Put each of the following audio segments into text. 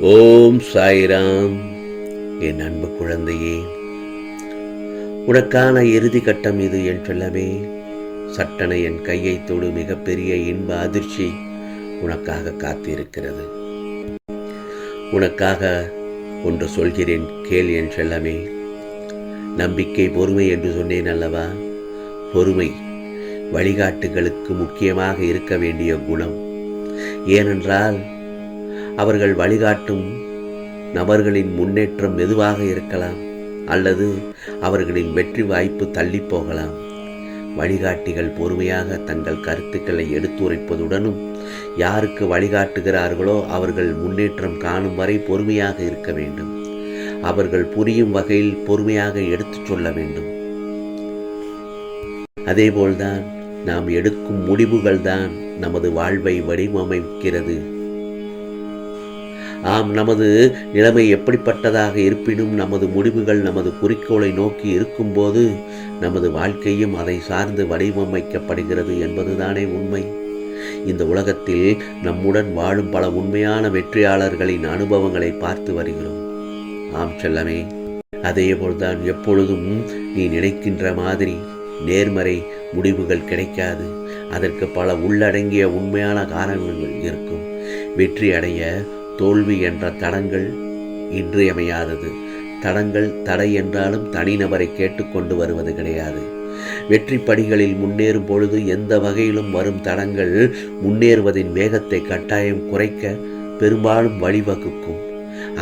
ஓம் சாய்ராம். என் அன்பு குழந்தையே உனக்கான இறுதி கட்டம் இது என் செல்லமே சட்டனை என் கையை தொடு. மிகப்பெரிய இன்ப அதிர்ச்சி உனக்காக காத்திருக்கிறது. உனக்காக ஒன்று சொல்கிறேன் கேள் என் செல்லமே நம்பிக்கை பொறுமை என்று சொன்னேன் அல்லவா? பொறுமை வழிகாட்டுகளுக்கு முக்கியமாக இருக்க வேண்டிய குணம். ஏனென்றால் அவர்கள் வழிகாட்டும் நபர்களின் முன்னேற்றம் மெதுவாக இருக்கலாம் அல்லது அவர்களின் வெற்றி வாய்ப்பு தள்ளி போகலாம். வழிகாட்டிகள் பொறுமையாக தங்கள் கருத்துக்களை எடுத்துரைப்பதுடனும் யாருக்கு வழிகாட்டுகிறார்களோ அவர்கள் முன்னேற்றம் காணும் வரை பொறுமையாக இருக்க வேண்டும். அவர்கள் புரியும் வகையில் பொறுமையாக எடுத்துச் சொல்ல வேண்டும். அதேபோல்தான் நாம் எடுக்கும் முடிவுகள்தான் நமது வாழ்வை வடிவமைக்கிறது. ஆம் நமது நிலைமை எப்படிப்பட்டதாக இருப்பினும் நமது முடிவுகள் நமது குறிக்கோளை நோக்கி இருக்கும்போது நமது வாழ்க்கையும் அதை சார்ந்து வடிவமைக்கப்படுகிறது என்பதுதானே உண்மை. இந்த உலகத்தில் நம்முடன் வாழும் பல உண்மையான வெற்றியாளர்களின் அனுபவங்களை பார்த்து வருகிறோம். ஆம் செல்லமே அதேபோல்தான் எப்பொழுதும் நீ நினைக்கின்ற மாதிரி நேர்மறை முடிவுகள் கிடைக்காது. அதற்கு பல உள்ளடங்கிய உண்மையான காரணங்கள் இருக்கும். வெற்றி அடைய தோல்வி என்ற தடங்கள் இன்றியமையாதது. தடங்கள் தடை என்றாலும் தனிநபரை கேட்டுக்கொண்டு வருவது கிடையாது. வெற்றி படிகளில் முன்னேறும் பொழுது எந்த வகையிலும் வரும் தடங்கள் முன்னேறுவதின் வேகத்தை கட்டாயம் குறைக்க பெரும்பாலும் வழிவகுக்கும்.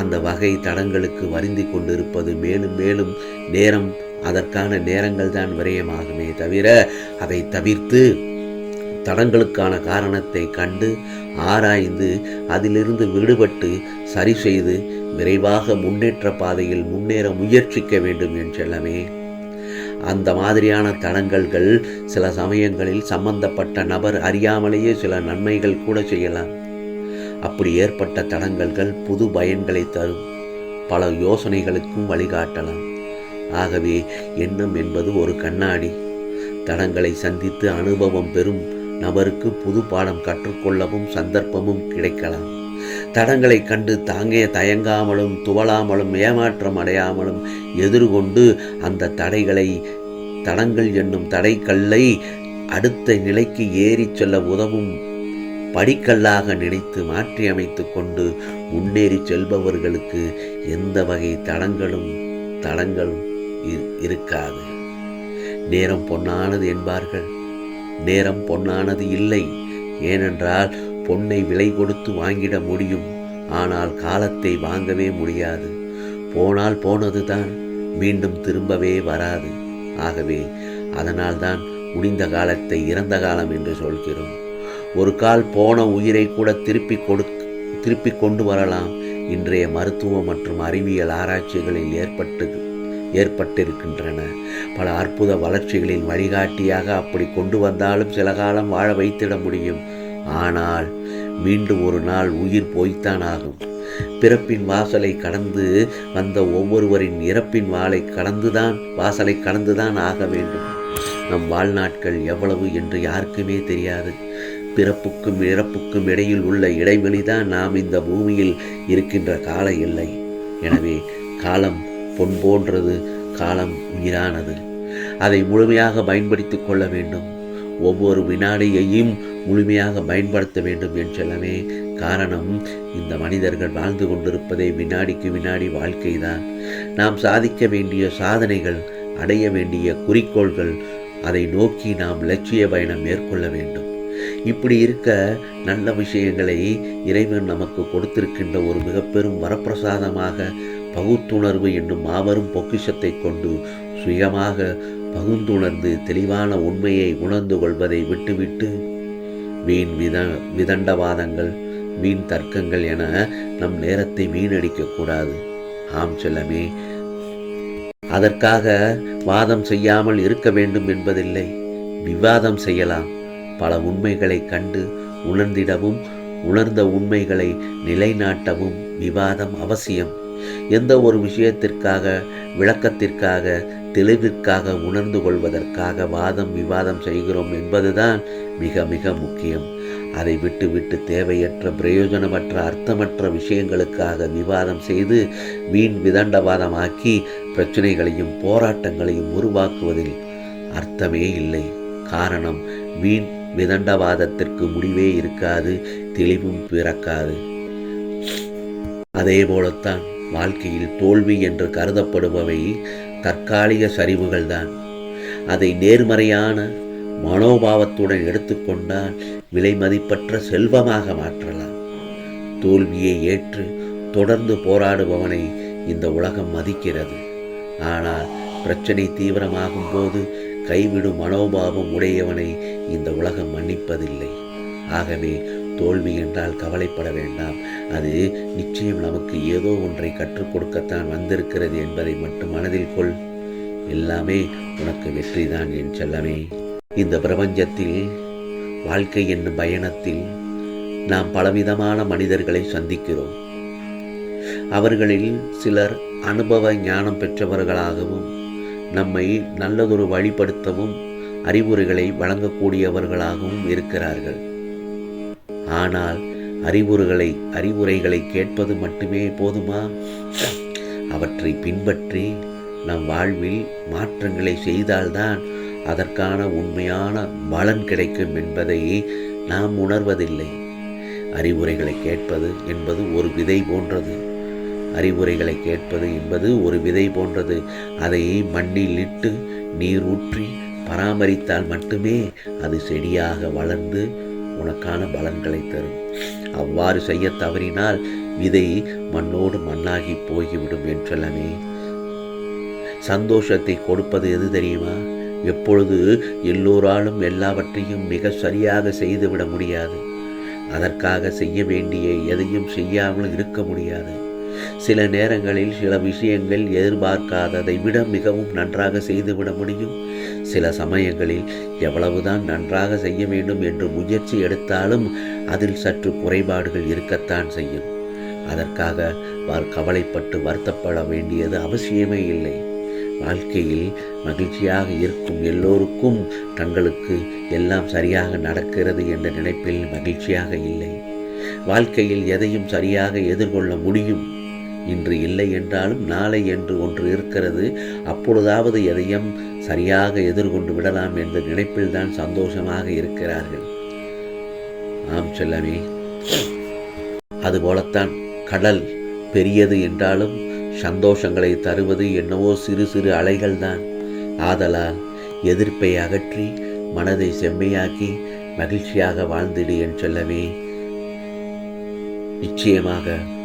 அந்த வகை தடங்களுக்கு வருந்தி கொண்டிருப்பது மேலும் மேலும் நேரம் அதற்கான நேரங்கள் தான் விரயமாகுமே தவிர அதை தவிர்த்து தடங்களுக்கான காரணத்தை கண்டு ஆராய்ந்து அதிலிருந்து விடுபட்டு சரி செய்து விரைவாக முன்னேற்ற பாதையில் முன்னேற முயற்சிக்க வேண்டும் என்றெல்லாமே அந்த மாதிரியான தடங்கல்கள் சில சமயங்களில் சம்பந்தப்பட்ட நபர் அறியாமலேயே சில நன்மைகள் கூட செய்யலாம். அப்படி ஏற்பட்ட தடங்கல்கள் புது பயன்களை தரும். பல யோசனைகளுக்கும் வழிகாட்டலாம். ஆகவே எண்ணம் என்பது ஒரு கண்ணாடி. தடங்களை சந்தித்து அனுபவம் பெறும் நபருக்கு புது பாடம் கற்றுக்கொள்ளவும் சந்தர்ப்பமும் கிடைக்கலாம். தடங்களை கண்டு தாங்கே தயங்காமலும் துவளாமலும் ஏமாற்றம் அடையாமலும் எதிர்கொண்டு அந்த தடைகளை தடங்கள் என்னும் தடைக்கல்லை அடுத்த நிலைக்கு ஏறிச் செல்ல உதவும் படிக்கல்லாக நினைத்து மாற்றி அமைத்து கொண்டு முன்னேறி செல்பவர்களுக்கு எந்த வகை தடங்களும் தடங்களும் இருக்காது. நேரம் பொன்னானது என்பார்கள். நேரம் பொன்னானது இல்லை. ஏனென்றால் பொன்னை விலை கொடுத்து வாங்கிட முடியும். ஆனால் காலத்தை வாங்கவே முடியாது. போனால் போனதுதான். மீண்டும் திரும்பவே வராது. ஆகவே அதனால்தான் முடிந்த காலத்தை இறந்த காலம் என்று சொல்கிறோம். ஒரு கால் போன உயிரை கூட திருப்பி கொடு திருப்பி கொண்டு வரலாம். இன்றைய மருத்துவ மற்றும் அறிவியல் ஆராய்ச்சிகளில் ஏற்பட்டு ஏற்பட்டிருக்கின்றன. பல அற்புத வளர்ச்சிகளின் வழிகாட்டியாக அப்படி கொண்டு வந்தாலும் சில காலம் வாழ வைத்திட முடியும். ஆனால் மீண்டும் ஒரு நாள் உயிர் போய்த்தான் ஆகும். பிறப்பின் வாசலை கடந்து வந்த ஒவ்வொருவரின் இறப்பின் வாளை கடந்துதான் வாசலை கடந்துதான் ஆக வேண்டும். நம் வாழ்நாட்கள் எவ்வளவு என்று யாருக்குமே தெரியாது. பிறப்புக்கும் இறப்புக்கும் இடையில் உள்ள இடைவெளிதான் நாம் இந்த பூமியில் இருக்கின்ற கால எல்லை. எனவே காலம் பொன் போன்றது காலம் உயிரானது. அதை முழுமையாக பயன்படுத்திக் கொள்ள வேண்டும். ஒவ்வொரு வினாடியையும் முழுமையாக பயன்படுத்த வேண்டும் என்றெல்லாமே காரணம் இந்த மனிதர்கள் வாழ்ந்து கொண்டிருப்பதே வினாடிக்கு வினாடி வாழ்க்கைதான். நாம் சாதிக்க வேண்டிய சாதனைகள் அடைய வேண்டிய குறிக்கோள்கள் அதை நோக்கி நாம் லட்சிய பயணம் மேற்கொள்ள வேண்டும். இப்படி இருக்க நல்ல விஷயங்களை இறைவன் நமக்கு கொடுத்திருக்கின்ற ஒரு மிக பெரும் வரப்பிரசாதமாக பகுத்துணர்வு என்னும் மாபெரும் பொக்கிஷத்தை கொண்டு சுயமாக பகுந்துணர்ந்து தெளிவான உண்மையை உணர்ந்து கொள்வதை விட்டுவிட்டு வீண் வித விதண்டவாதங்கள் வீண் தர்க்கங்கள் என நம் நேரத்தை வீணடிக்கக்கூடாது ஆம் செல்லமே. அதற்காக வாதம் செய்யாமல் இருக்க வேண்டும் என்பதில்லை. விவாதம் செய்யலாம். பல உண்மைகளை கண்டு உணர்ந்திடவும் உணர்ந்த உண்மைகளை நிலைநாட்டவும் விவாதம் அவசியம். எந்த ஒரு விஷயத்திற்காக விளக்கத்திற்காக தெளிவிற்காக உணர்ந்து கொள்வதற்காக வாதம் விவாதம் செய்கிறோம் என்பதுதான் மிக மிக முக்கியம். அதை விட்டுவிட்டு தேவையற்ற பிரயோஜனமற்ற அர்த்தமற்ற விஷயங்களுக்காக விவாதம் செய்து வீண் விதண்டவாதமாக்கி பிரச்சனைகளையும் போராட்டங்களையும் உருவாக்குவதில் அர்த்தமே இல்லை. காரணம் வீண் விதண்டவாதத்திற்கு முடிவே இருக்காது தெளிவும் பிறக்காது. அதே போலத்தான் வாழ்க்கையில் தோல்வி என்று கருதப்படுபவை தற்காலிக சரிவுகள்தான். அதை நேர்மறையான மனோபாவத்துடன் எடுத்துக்கொண்டால் விலை மதிப்பற்ற செல்வமாக மாற்றலாம். தோல்வியை ஏற்று தொடர்ந்து போராடுபவனை இந்த உலகம் மதிக்கிறது. ஆனால் பிரச்சனை தீவிரமாகும் போது கைவிடும் மனோபாவம் உடையவனை இந்த உலகம் மன்னிப்பதில்லை. ஆகவே தோல்வி என்றால் கவலைப்பட வேண்டாம். அது நிச்சயம் நமக்கு ஏதோ ஒன்றை கற்றுக் கொடுக்கத்தான் வந்திருக்கிறது என்பதை மட்டும் மனதில் கொள். எல்லாமே உனக்கு வெற்றிதான் என் செல்லமே. இந்த பிரபஞ்சத்தில் வாழ்க்கை என்னும் பயணத்தில் நாம் பலவிதமான மனிதர்களை சந்திக்கிறோம். அவர்களில் சிலர் அனுபவ ஞானம் பெற்றவர்களாகவும் நம்மை நல்லதொரு வழிபடுத்தவும் அறிவுரைகளை வழங்கக்கூடியவர்களாகவும் இருக்கிறார்கள். ஆனால் அறிவுரைகளை அறிவுரைகளை கேட்பது மட்டுமே போதுமா? அவற்றை பின்பற்றி நம் வாழ்வில் மாற்றங்களை செய்தால்தான் அதற்கான உண்மையான பலன் கிடைக்கும் என்பதை நாம் உணர்வதில்லை. அறிவுரைகளை கேட்பது என்பது ஒரு விதை போன்றது. அறிவுரைகளை கேட்பது என்பது ஒரு விதை போன்றது. அதை மண்ணில் இட்டு நீர் ஊற்றி பராமரித்தால் மட்டுமே அது செடியாக வளர்ந்து உனக்கான பலன்களை தரும். அவ்வாறு செய்ய தவறினால் விதை மண்ணோடு மண்ணாகி போய்விடும் என்றல்லமே சந்தோஷத்தை கொடுப்பது எது தெரியுமா? எப்பொழுது எல்லோராலும் எல்லாவற்றையும் மிக சரியாக செய்துவிட முடியாது. அதற்காக செய்ய வேண்டிய எதையும் செய்யாமல் இருக்க முடியாது. சில நேரங்களில் சில விஷயங்கள் எதிர்பார்க்காததை விட மிகவும் நன்றாக செய்துவிட முடியும். சில சமயங்களில் எவ்வளவுதான் நன்றாக செய்ய வேண்டும் என்று முயற்சி எடுத்தாலும் அதில் சற்று குறைபாடுகள் இருக்கத்தான் செய்யும். அதற்காக வார் கவலைப்பட்டு வருத்தப்பட வேண்டியது அவசியமே இல்லை. வாழ்க்கையில் மகிழ்ச்சியாக இருக்கும் எல்லோருக்கும் தங்களுக்கு எல்லாம் சரியாக நடக்கிறது என்ற நினைப்பில் மகிழ்ச்சியாக இல்லை. வாழ்க்கையில் எதையும் சரியாக எதிர்கொள்ள முடியும். இன்று இல்லை என்றாலும் நாளை என்று ஒன்று இருக்கிறது. அப்பொழுதாவது எதையும் சரியாக எதிர்கொண்டு விடலாம் என்ற நினைப்பில்தான் சந்தோஷமாக இருக்கிறார்கள். ஆம் செல்லமே. அதுபோலத்தான் கடல் பெரியது என்றாலும் சந்தோஷங்களை தருவது என்னவோ சிறு சிறு அலைகள்தான் ஆதலால் எதிர்ப்பை அகற்றி மனதை செம்மையாக்கி மகிழ்ச்சியாக வாழ்ந்திடு என் செல்லமே. நிச்சயமாக